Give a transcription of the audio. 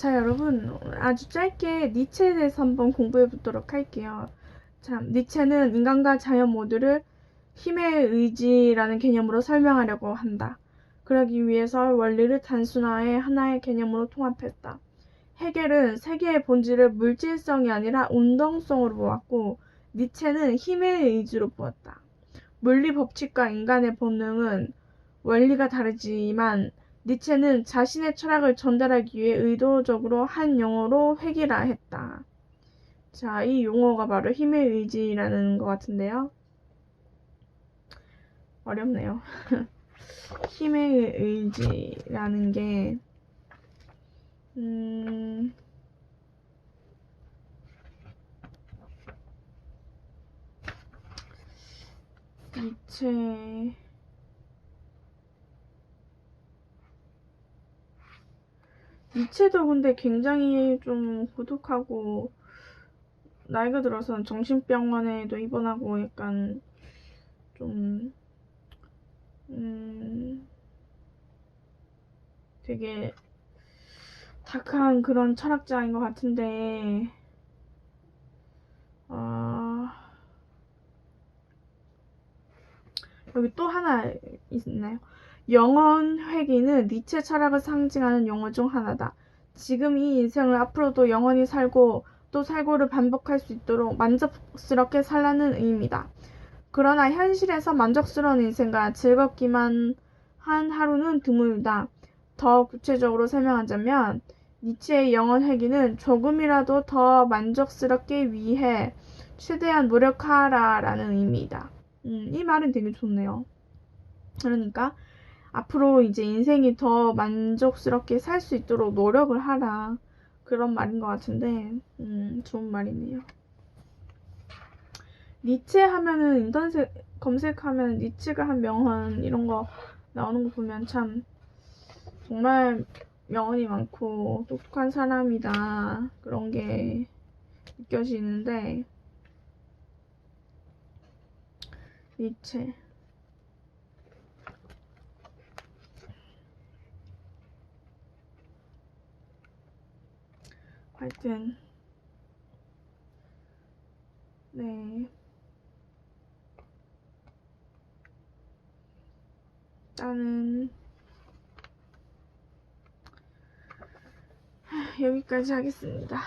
자, 여러분, 아주 짧게 니체에 대해서 한번 공부해 보도록 할게요. 자, 니체는 인간과 자연 모두를 힘의 의지라는 개념으로 설명하려고 한다. 그러기 위해서 원리를 단순화해 하나의 개념으로 통합했다. 헤겔은 세계의 본질을 물질성이 아니라 운동성으로 보았고, 니체는 힘의 의지로 보았다. 물리 법칙과 인간의 본능은 원리가 다르지만 니체는 자신의 철학을 전달하기 위해 의도적으로 한 용어로 획일화했다. 자, 이 용어가 바로 힘의 의지라는 것 같은데요. 어렵네요. 힘의 의지라는 게, 음, 니체, 니체도 근데 굉장히 좀 고독하고, 나이가 들어서 정신병원에도 입원하고 약간 좀, 음, 되게 다크한 그런 철학자인 것 같은데, 아, 여기 또 하나 있나요? 영원 회귀는 니체 철학을 상징하는 용어 중 하나다. 지금 이 인생을 앞으로도 영원히 살고 또 살고를 반복할 수 있도록 만족스럽게 살라는 의미다. 그러나 현실에서 만족스러운 인생과 즐겁기만 한 하루는 드물다. 더 구체적으로 설명하자면 니체의 영원 회귀는 조금이라도 더 만족스럽게 위해 최대한 노력하라라는 의미이다. 음, 이 말은 되게 좋네요. 그러니까 앞으로 이제 인생이 더 만족스럽게 살 수 있도록 노력을 하라. 그런 말인 것 같은데, 음, 좋은 말이네요. 니체 하면은 인터넷 검색하면 니체가 한 명언 이런 거 나오는 거 보면 참 정말 명언이 많고 똑똑한 사람이다. 그런 게 느껴지는데, 니체. 하여튼 네 일단은 여기까지 하겠습니다.